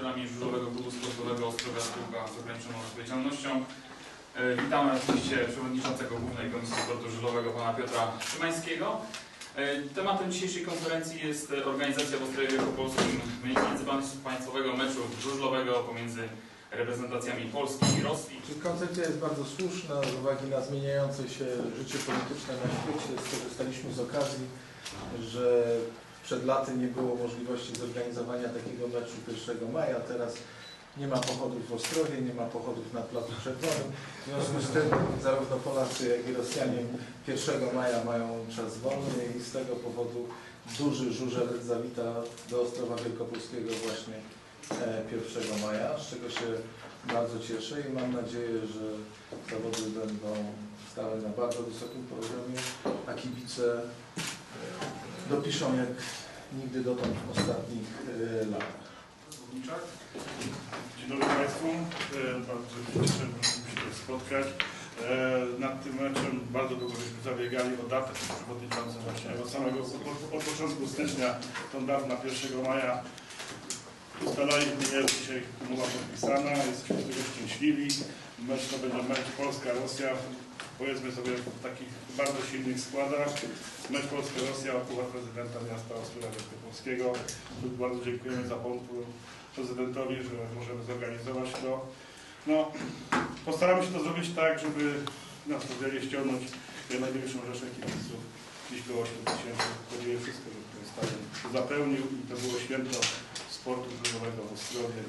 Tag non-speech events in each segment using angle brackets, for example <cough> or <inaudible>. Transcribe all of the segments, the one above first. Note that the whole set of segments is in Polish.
właścicielami żużlowego klubu sportowego Ostrowia Spółka z ograniczoną odpowiedzialnością. E, Witamy oczywiście przewodniczącego Głównej Komisji Sportu Żużlowego pana Piotra Szymańskiego. E, Tematem dzisiejszej konferencji jest organizacja w Ostrowie Wielkopolskim międzypaństwowego meczu żużlowego pomiędzy reprezentacjami Polski i Rosji. Koncepcja jest bardzo słuszna z uwagi na zmieniające się życie polityczne na świecie. Skorzystaliśmy z okazji, że przed laty nie było możliwości zorganizowania takiego meczu 1 maja. Teraz nie ma pochodów w Ostrowie, nie ma pochodów na Placu Czerwonym. W związku z tym zarówno Polacy, jak i Rosjanie 1 maja mają czas wolny i z tego powodu duży żużel zawita do Ostrowa Wielkopolskiego właśnie e, 1 maja, z czego się bardzo cieszę i mam nadzieję, że zawody będą stałe na bardzo wysokim poziomie, a kibice e, dopiszą jak nigdy dotąd w ostatnich e, latach. Dzień dobry Państwu. E, Bardzo się cieszę, że się spotkać. E, Nad tym meczem bardzo długo żeśmy zabiegali o datę z przewodniczącym właśnie od samego od, od początku stycznia tą datę na 1 maja ustalaliśmy, jest dzisiaj umowa podpisana, jesteśmy z tego szczęśliwi. Mecz to będzie mecz Polska-Rosja, powiedzmy sobie w takich bardzo silnych składach. Mecz Polska-Rosja, puchar prezydenta miasta Ostrowa Wielkopolskiego. Bardzo dziękujemy za pomysł prezydentowi, że możemy zorganizować to. No, postaramy się to zrobić tak, żeby na stadionie ściągnąć największą rzeszę kibiców. Dziś było 8 tysięcy, chodziło wszystko, żeby ten stadion zapełnił i to było święto sportu żużlowego w Ostrowie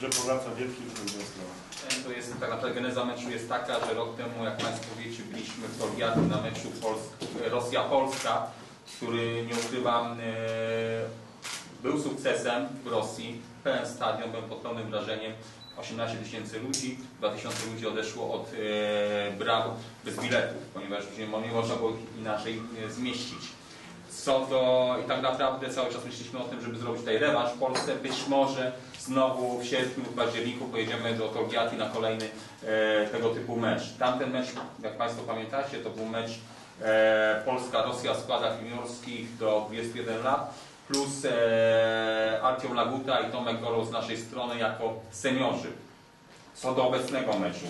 że powraca wielki ruch do Ostrowa. To jest tak naprawdę geneza meczu jest taka, że rok temu, jak Państwo wiecie, byliśmy w Torgiaty na meczu Pols- Rosja-Polska, który nie ukrywam e, był sukcesem w Rosji. Pełen stadion, byłem pod pełnym wrażeniem. 18 tysięcy ludzi, 2000 ludzi odeszło od e, bez biletów, ponieważ nie, mo- nie można było ich inaczej e, zmieścić. Co do, i tak naprawdę cały czas myśleliśmy o tym, żeby zrobić tutaj rewanż w Polsce. Być może znowu w sierpniu, w październiku pojedziemy do Torgiati na kolejny e, tego typu mecz. Tamten mecz, jak Państwo pamiętacie, to był mecz e, Polska-Rosja w składach juniorskich do 21 lat plus e, Laguta i Tomek Goroł z naszej strony jako seniorzy. Co do obecnego meczu.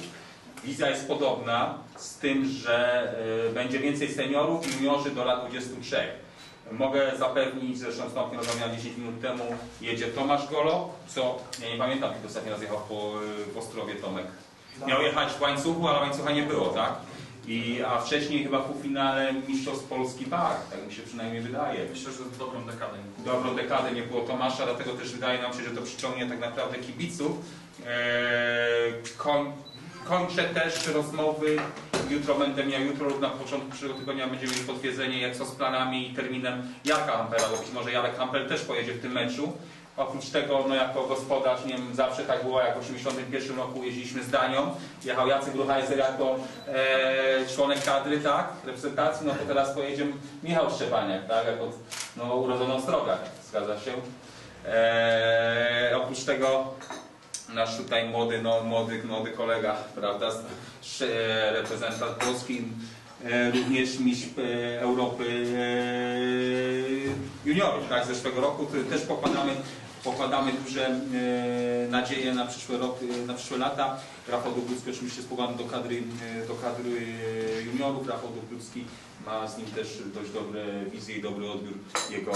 Wizja jest podobna, z tym, że e, będzie więcej seniorów i juniorzy do lat 23. Mogę zapewnić, zresztą Tomkiem rozmawiałem 10 minut temu, jedzie Tomasz Golo, co, ja nie pamiętam, kiedy ostatni raz jechał po, w Ostrowie Tomek. Miał jechać w łańcuchu, ale łańcucha nie było, tak? I, a wcześniej chyba w półfinale Mistrzostw Polski tak, tak mi się przynajmniej wydaje. Myślę, że dobrą dekadę. Dobrą dekadę nie było Tomasza, dlatego też wydaje nam się, że to przyciągnie tak naprawdę kibiców. Eee, koń, kończę też rozmowy. Jutro będę miał, jutro lub na początku przyszłego tygodnia będziemy mieli potwierdzenie, jak co z planami i terminem Jarka Hampela, bo być może Jarek Hampel też pojedzie w tym meczu. Oprócz tego, no jako gospodarz, nie wiem, zawsze tak było, jak w 1981 roku jeździliśmy z Danią, jechał Jacek Gruchajzer jako e, członek kadry, tak, reprezentacji, no to teraz pojedzie Michał Szczepaniak, tak, jako no, urodzony Ostrogach, zgadza się. E, oprócz tego nasz tutaj młody, no, młody, młody kolega, prawda, reprezentant Polski, e, również mistrz e, Europy e, juniorów, tak, z zeszłego roku, też pokładamy, pokładamy duże e, nadzieje na przyszły rok, e, na przyszłe lata. Rafał Dubrucki oczywiście spływany do kadry, e, do kadry juniorów, Rafał Dubrucki ma z nim też dość dobre wizje i dobry odbiór jego,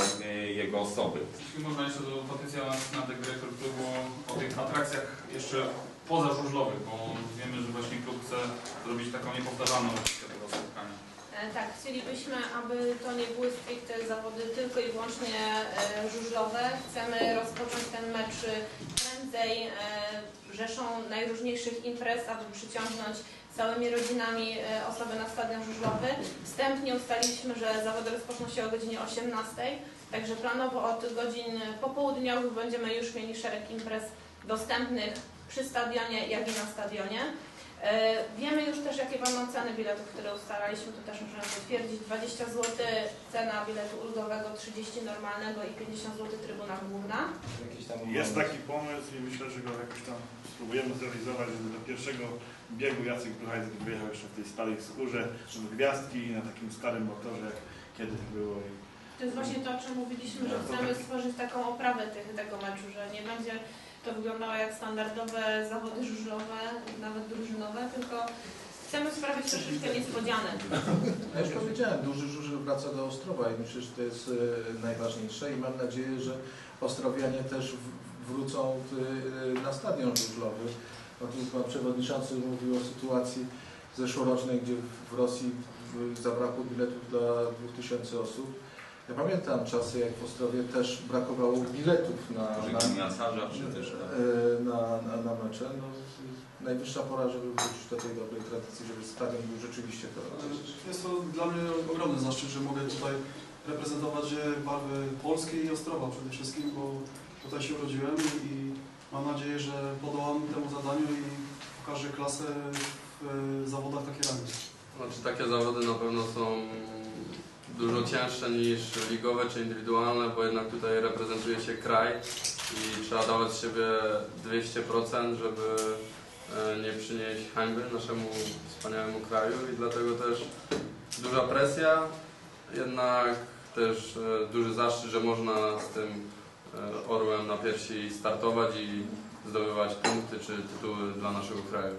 jego osoby. Jeśli można jeszcze do Patrycja Nadek, dyrektor klubu, o tych atrakcjach jeszcze pozażużlowych, bo wiemy, że właśnie klub chce zrobić taką niepowtarzalną wersję tego spotkania. E, Tak, chcielibyśmy, aby to nie były stricte zawody tylko i wyłącznie e, żużlowe. Chcemy rozpocząć ten mecz prędzej e, rzeszą najróżniejszych imprez, aby przyciągnąć całymi rodzinami e, osoby na stadion żużlowy. Wstępnie ustaliliśmy, że zawody rozpoczną się o godzinie 18, także planowo od godzin popołudniowych będziemy już mieli szereg imprez dostępnych przy stadionie, jak i na stadionie. E, Wiemy już też, jakie będą ceny biletów, które ustalaliśmy, to też możemy potwierdzić. 20 zł cena biletu ulgowego, 30 normalnego i 50 zł trybuna główna. Jest taki pomysł i myślę, że go jakoś tam spróbujemy zrealizować, żeby do pierwszego biegu Jacek Bruchajzer wyjechał jeszcze w tej starej skórze, w gwiazdki i na takim starym motorze, jak kiedyś było. To jest właśnie to, o czym mówiliśmy, że chcemy stworzyć taką oprawę tych, tego meczu, że nie będzie to wyglądało jak standardowe zawody żużlowe, nawet drużynowe, tylko chcemy sprawić troszeczkę niespodzianek. <laughs> Ja już powiedziałem, duży żużel wraca do Ostrowa i myślę, że to jest e, najważniejsze i mam nadzieję, że Ostrowianie też wrócą e, na stadion żużlowy. Pan przewodniczący mówił o sytuacji zeszłorocznej, gdzie w Rosji w- zabrakło biletów dla 2000 osób. Ja pamiętam czasy, jak w Ostrowie też brakowało biletów na, na, e, na, na, na mecze. No, najwyższa pora, żeby wrócić do tej dobrej tradycji, żeby stadion był rzeczywiście to. Jest to dla mnie ogromny zaszczyt, że mogę tutaj reprezentować barwy Polski i Ostrowa przede wszystkim, bo tutaj się urodziłem i mam nadzieję, że podołam temu zadaniu i pokażę klasę w zawodach takiej rangi. Znaczy takie zawody na pewno są dużo cięższe niż ligowe czy indywidualne, bo jednak tutaj reprezentuje się kraj i trzeba dawać z siebie 200%, żeby e, nie przynieść hańby naszemu wspaniałemu kraju i dlatego też duża presja, jednak też e, duży zaszczyt, że można z tym e, orłem na piersi startować i zdobywać punkty czy tytuły dla naszego kraju.